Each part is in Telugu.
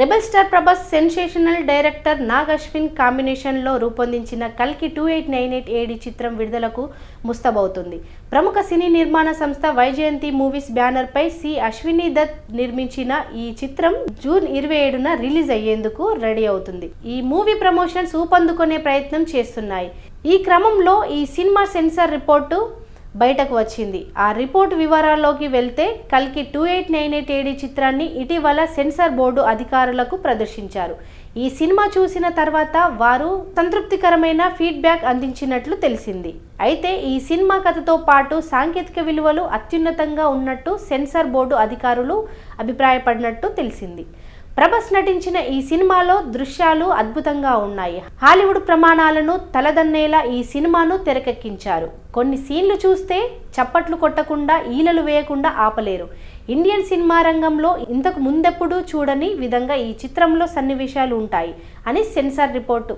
Rebel star Prabhas sensational director Nag Ashwin కాంబినేషన్లో రూపొందించిన కల్కి two eight nine eight AD చిత్రం విడుదలకు ముస్తబవుతుంది. ప్రముఖ సినీ నిర్మాణ సంస్థ వైజయంతి మూవీస్ బ్యానర్పై సి అశ్విని దత్ నిర్మించిన ఈ చిత్రం జూన్ ఇరవై ఏడున రిలీజ్ అయ్యేందుకు రెడీ అవుతుంది. ఈ మూవీ ప్రమోషన్స్ ఊపందుకునే ప్రయత్నం చేస్తున్నాయి. ఈ క్రమంలో ఈ సినిమా సెన్సార్ రిపోర్టు బయటకు వచ్చింది. ఆ రిపోర్ట్ వివరాల్లోకి వెళ్తే కల్కి two eight nine eight AD చిత్రాన్ని ఇటీవల సెన్సార్ బోర్డు అధికారులకు ప్రదర్శించారు. ఈ సినిమా చూసిన తర్వాత వారు సంతృప్తికరమైన ఫీడ్బ్యాక్ అందించినట్లు తెలిసింది. అయితే ఈ సినిమా కథతో పాటు సాంకేతిక విలువలు అత్యున్నతంగా ఉన్నట్టు సెన్సార్ బోర్డు అధికారులు అభిప్రాయపడినట్టు తెలిసింది. ప్రభాస్ నటించిన ఈ సినిమాలో దృశ్యాలు అద్భుతంగా ఉన్నాయి. హాలీవుడ్ ప్రమాణాలను తలదన్నేలా ఈ సినిమాను తెరకెక్కించారు. కొన్ని సీన్లు చూస్తే చప్పట్లు కొట్టకుండా ఈలలు వేయకుండా ఆపలేరు. ఇండియన్ సినిమా రంగంలో ఇంతకు ముందెప్పుడూ చూడని విధంగా ఈ చిత్రంలో సన్నివేశాలు ఉంటాయి అని సెన్సార్ రిపోర్టు.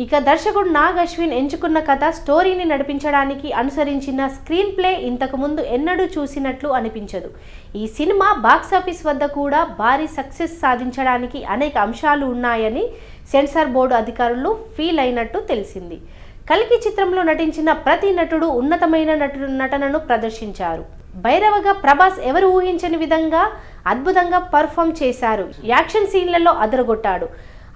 ఇక దర్శకుడు నాగ్ అశ్విన్ ఎంచుకున్న కథ స్టోరీని నడిపించడానికి అనుసరించిన స్క్రీన్ ప్లే ఇంతకుముందు ఎన్నడూ చూసినట్లు అనిపించదు. ఈ సినిమా బాక్సాఫీస్ వద్ద కూడా భారీ సక్సెస్ సాధించడానికి అనేక అంశాలు ఉన్నాయని సెన్సార్ బోర్డు అధికారులు ఫీల్ అయినట్టు తెలిసింది. కలికి చిత్రంలో నటించిన ప్రతి నటుడు ఉన్నతమైన నటు నటనను ప్రదర్శించారు. భైరవగా ప్రభాస్ ఎవరు ఊహించని విధంగా అద్భుతంగా పర్ఫామ్ చేశారు. యాక్షన్ సీన్లలో అదరగొట్టాడు.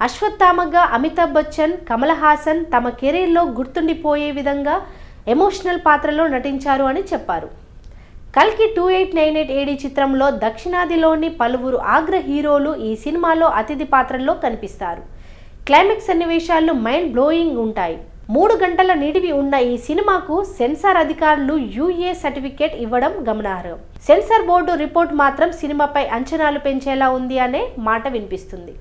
అశ్వత్థామగా అమితాబ్ బచ్చన్ కమల్ హాసన్ తమ కెరీర్లో గుర్తుండిపోయే విధంగా ఎమోషనల్ పాత్రలో నటించారు అని చెప్పారు. కల్కి two eight nine eight AD చిత్రంలో దక్షిణాదిలోని పలువురు ఆగ్ర హీరోలు ఈ సినిమాలో అతిథి పాత్రల్లో కనిపిస్తారు. క్లైమాక్స్ సన్నివేశాలు మైండ్ బ్లోయింగ్ ఉంటాయి. మూడు గంటల నిడివి ఉన్న ఈ సినిమాకు సెన్సార్ అధికారులు యూఏ సర్టిఫికేట్ ఇవ్వడం గమనార్హం. సెన్సార్ బోర్డు రిపోర్ట్ మాత్రం సినిమాపై అంచనాలు పెంచేలా ఉంది అనే మాట వినిపిస్తుంది.